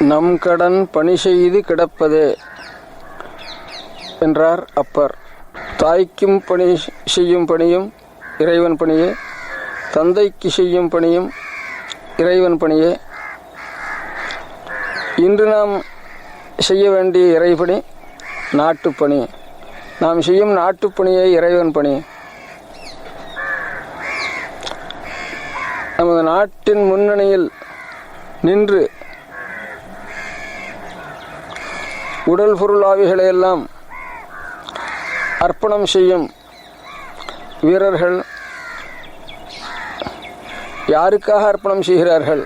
நம் கடன் பணி செய்து கிடப்பதே என்றார் அப்பர். தாய்க்கும் பணி செய்யும் பணியும் இறைவன் பணியே தந்தைக்கு செய்யும் பணியும் இறைவன் பணியே. இன்று நாம் செய்ய வேண்டிய இறைபணி நாட்டுப்பணி நாம் செய்யும் நாட்டுப்பணியே இறைவன் பணி. நமது நாட்டின் முன்னணியில் நின்று உடல் பொருள் அர்ப்பணம் செய்யும் வீரர்கள் யாருக்காக அர்ப்பணம் செய்கிறார்கள்?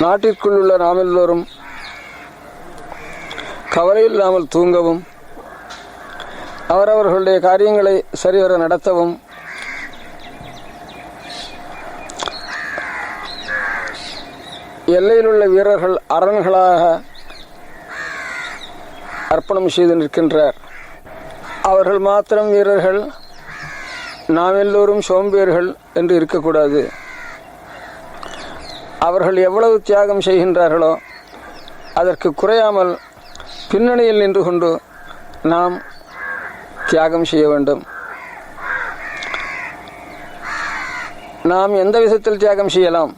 நாட்டிற்குள் உள்ள நாம் எல்லோரும் கவலை இல்லாமல் தூங்கவும் அவரவர்களுடைய காரியங்களை சரிவர நடத்தவும் எல்லையில் உள்ள வீரர்கள் அரண்களாக அர்ப்பணம் செய்து நிற்கின்றார். அவர்கள் மாத்திரம் வீரர்கள் நாம் எல்லோரும் சோம்பேறுகள் என்று இருக்கக்கூடாது. அவர்கள் எவ்வளவு தியாகம் செய்கின்றார்களோ அதற்கு குறையாமல் பின்னணியில் நின்று கொண்டு நாம் தியாகம் செய்ய வேண்டும். நாம் எந்த விதத்தில் தியாகம் செய்யலாம்?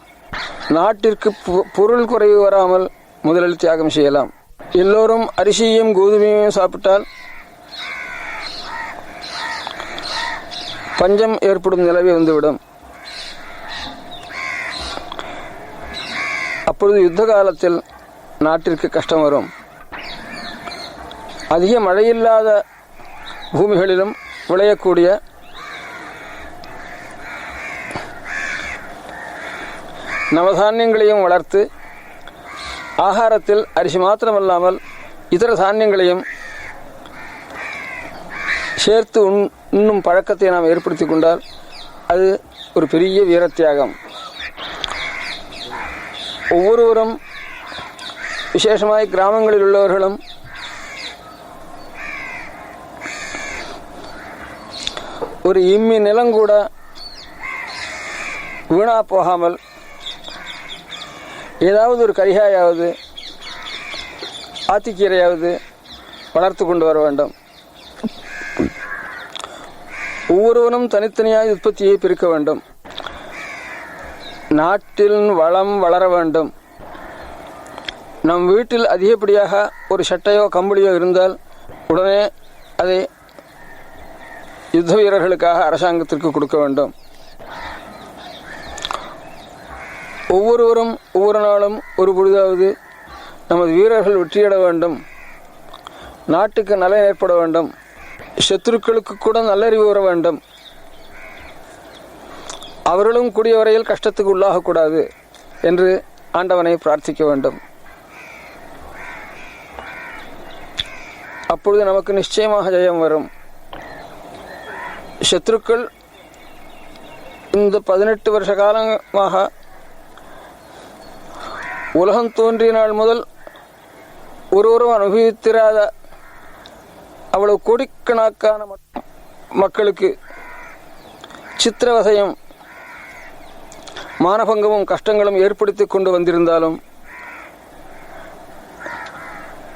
நாட்டிற்கு பொருள் குறைவு வராமல் முதலில் தியாகம் செய்யலாம். எல்லோரும் அரிசியும் கோதுமையும் சாப்பிட்டால் பஞ்சம் ஏற்படும் நிலவே வந்துவிடும். அப்பொழுது யுத்த காலத்தில் நாட்டிற்கு கஷ்டம் வரும். அதிக மழையில்லாத பூமிகளிலும் விளையக்கூடிய நவதானியங்களையும் வளர்த்து ஆகாரத்தில் அரிசி மாத்திரமல்லாமல் இதர தானியங்களையும் சேர்த்து உண் உண்ணும் பழக்கத்தை நாம் ஏற்படுத்தி கொண்டால் அது ஒரு பெரிய வீரத்தியாகம். ஒவ்வொருவரும் விசேஷமாய் கிராமங்களில் உள்ளவர்களும் ஒரு இம்மி நிலம் கூட வீணா போகாமல் ஏதாவது ஒரு கரிகாயாவது ஆத்திக்கீரையாவது வளர்த்து கொண்டு வர வேண்டும். ஒவ்வொருவரும் தனித்தனியாக உற்பத்தியை பிரிக்க வேண்டும். நாட்டில் வளம் வளர வேண்டும். நம் வீட்டில் அதிகப்படியாக ஒரு சட்டையோ கம்பளியோ இருந்தால் உடனே அதை யுத்த வீரர்களுக்காக அரசாங்கத்திற்கு கொடுக்க வேண்டும். ஒவ்வொருவரும் ஒவ்வொரு நாளும் ஒரு பொழுதாவது நமது வீரர்கள் வெற்றியிட வேண்டும். நாட்டுக்கு நலன் ஏற்பட வேண்டும். சத்துருக்களுக்கு கூட நல்லறிவு வர வேண்டும். அவர்களும் கூடிய வரையில் கஷ்டத்துக்கு உள்ளாகக்கூடாது என்று ஆண்டவனை பிரார்த்திக்க வேண்டும். அப்பொழுது நமக்கு நிச்சயமாக ஜெயம் வரும். சத்ருக்கள் இந்த பதினெட்டு வருஷ காலமாக உலகம் தோன்றிய நாள் முதல் ஒருவரும் அனுபவித்திராத அவ்வளவு கோடிக்கணக்கான மக்- மக்களுக்கு சித்திரவதையும் மானபங்கமும் கஷ்டங்களும் ஏற்படுத்தி கொண்டு வந்திருந்தாலும்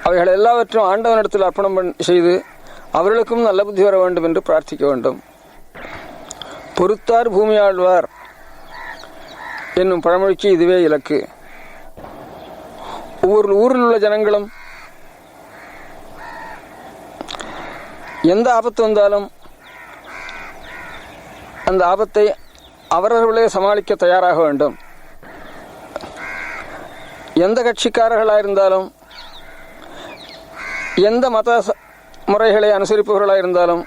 அவைகள் எல்லாவற்றையும் ஆண்டவனிடத்தில் அர்ப்பணம் செய்து அவர்களுக்கும் நல்ல புத்தி வர வேண்டும் என்று பிரார்த்திக்க வேண்டும். பொறுத்தார் பூமியாழ்வார் என்னும் பழமொழிக்கு இதுவே இலக்கு. ஒவ்வொரு ஊரில் உள்ள ஜனங்களும் எந்த ஆபத்து வந்தாலும் அந்த ஆபத்தை அவரவர்களே சமாளிக்க தயாராக வேண்டும். எந்த கட்சிக்காரர்களாக இருந்தாலும் எந்த மத முறைகளை அனுசரிப்பவர்களாக இருந்தாலும்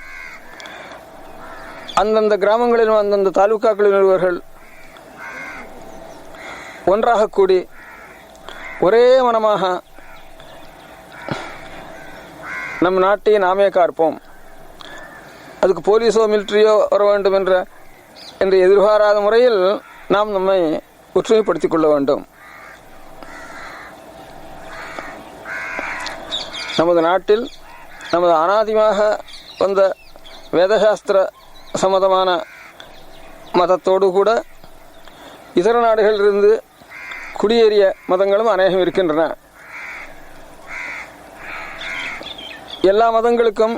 அந்தந்த கிராமங்களிலும் அந்தந்த தாலுக்காக்களில் உள்ளவர்கள் ஒன்றாக கூடி ஒரே மனமாக நம் நாட்டை நாமே காப்போம் அதுக்கு போலீஸோ மிலிட்டரியோ வர வேண்டும் என்ற என்று எதிர்பாராத முறையில் நாம் நம்மை ஒற்றுமைப்படுத்திக் கொள்ள வேண்டும். நமது நாட்டில் நமது அனாதிமாக வந்த வேதசாஸ்திர சம்மதமான மதத்தோடு கூட இதர நாடுகளிலிருந்து குடியேறிய மதங்களும் அநேகம் இருக்கின்றன. எல்லா மதங்களுக்கும்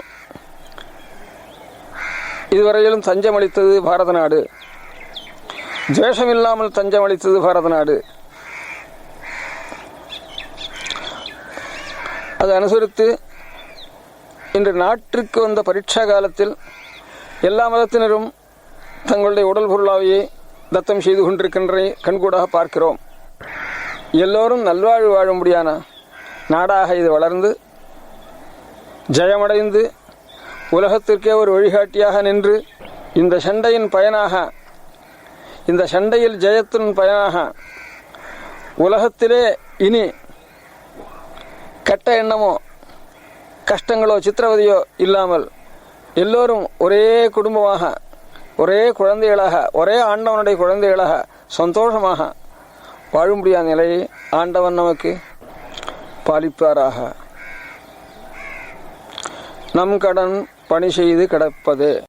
இதுவரையிலும் தஞ்சமளித்தது பாரத நாடு. துவேஷமில்லாமல் தஞ்சமளித்தது பாரத நாடு. அதை அனுசரித்து இன்று நாட்டிற்கு வந்த பரீட்சா காலத்தில் எல்லா மதத்தினரும் தங்களுடைய உடல் பொருளாவையை தத்தம் செய்து கொண்டிருக்கின்ற கண்கூடாக பார்க்கிறோம். எல்லோரும் நல்வாழ்வு வாழும்படியான நாடாக இது வளர்ந்து ஜெயமடைந்து உலகத்திற்கே ஒரு வழிகாட்டியாக நின்று இந்த சண்டையின் பயனாக இந்த சண்டையில் ஜெயத்தின் பயனாக உலகத்திலே இனி கெட்ட எண்ணமோ கஷ்டங்களோ சித்திரவதையோ இல்லாமல் எல்லோரும் ஒரே குடும்பமாக ஒரே குழந்தைகளாக ஒரே ஆண்டவனுடைய குழந்தைகளாக சந்தோஷமாக வாழும்படியான நிலையை ஆண்டவன் நமக்கு பாலிப்பாராக. நம் கடன் பணி செய்து கிடப்பது.